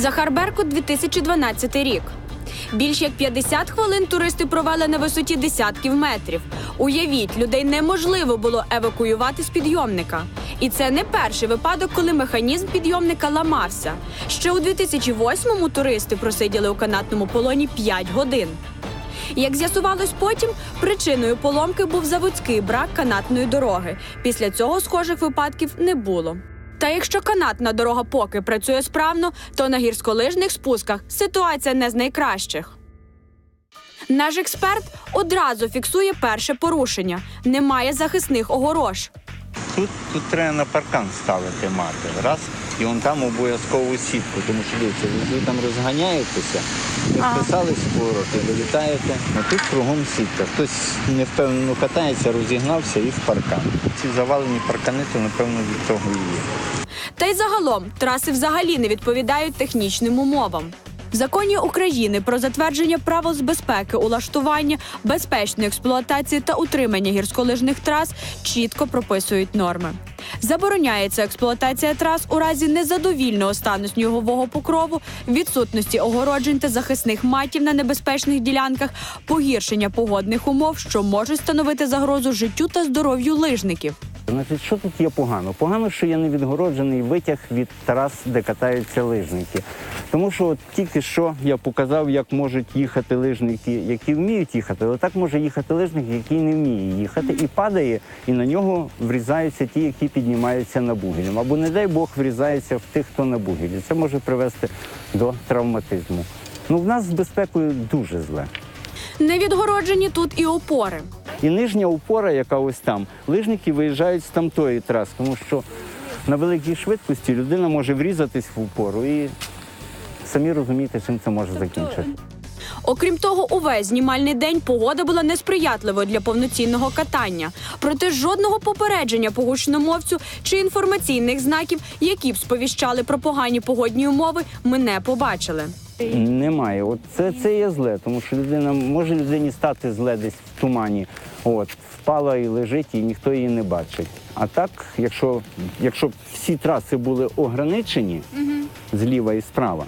Захар Беркут, 2012 рік. Більш як 50 хвилин туристи провели на висоті десятків метрів. Уявіть, людей неможливо було евакуювати з підйомника. І це не перший випадок, коли механізм підйомника ламався. Ще у 2008-му туристи просиділи у канатному полоні 5 годин. Як з'ясувалось потім, причиною поломки був заводський брак канатної дороги. Після цього схожих випадків не було. Та якщо канатна дорога поки працює справно, то на гірськолижних спусках ситуація не з найкращих. Наш експерт одразу фіксує перше порушення: немає захисних огорож. Тут, тут треба на паркан ставити мати. Раз, і вон там обов'язкову сітку, тому що дивіться, ви там розганяєтеся, ви вписались поворот і вилітаєте. А тут кругом сітка. Хтось невпевнено катається, розігнався і в паркан. Ці завалені паркани, то напевно від того і є. Та й загалом траси взагалі не відповідають технічним умовам. В законі України про затвердження правил з безпеки, улаштування, безпечної експлуатації та утримання гірськолижних трас чітко прописують норми. Забороняється експлуатація трас у разі незадовільного стану снігового покрову, відсутності огороджень та захисних матів на небезпечних ділянках, погіршення погодних умов, що можуть становити загрозу життю та здоров'ю лижників. Значить, що тут є погано? Погано, що є невідгороджений витяг від трас, де катаються лижники. Тому що от тільки що я показав, як можуть їхати лижники, які вміють їхати, але так може їхати лижник, який не вміє їхати, і падає, і на нього врізаються ті, які піднімаються на бугілем. Або, не дай Бог, врізається в тих, хто на бугілі. Це може привести до травматизму. Ну, в нас з безпекою дуже зле. Не відгороджені тут і опори. І нижня опора, яка ось там, лижники виїжджають з тамтої траси, тому що на великій швидкості людина може врізатись в опору і самі розумієте, чим це може закінчити. Окрім того, увесь знімальний день погода була несприятливою для повноцінного катання. Проте жодного попередження по гучномовцю чи інформаційних знаків, які б сповіщали про погані погодні умови, ми не побачили. Немає. От це, це є зле, тому що людина може людині стати зле десь в тумані. От, впала і лежить, і ніхто її не бачить. А так, якщо, якщо б всі траси були ограничені зліва і справа,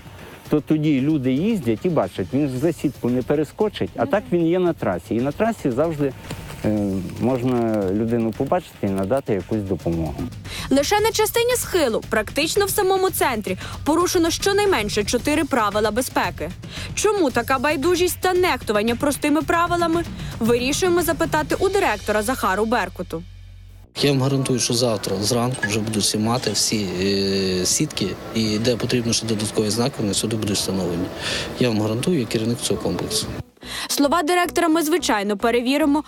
то тоді люди їздять і бачать, він ж за сітку не перескочить, а так він є на трасі. І на трасі завжди е, можна людину побачити і надати якусь допомогу. Лише на частині схилу, практично в самому центрі, порушено щонайменше чотири правила безпеки. Чому така байдужість та нехтування простими правилами? Вирішуємо запитати у директора Захару Беркуту. Я вам гарантую, що завтра зранку вже будуть всі мати всі е, сітки, і де потрібно ще додаткові знаки, вони сюди будуть встановлені. Я вам гарантую, я керівник цього комплексу. Слова директора ми звичайно перевіримо,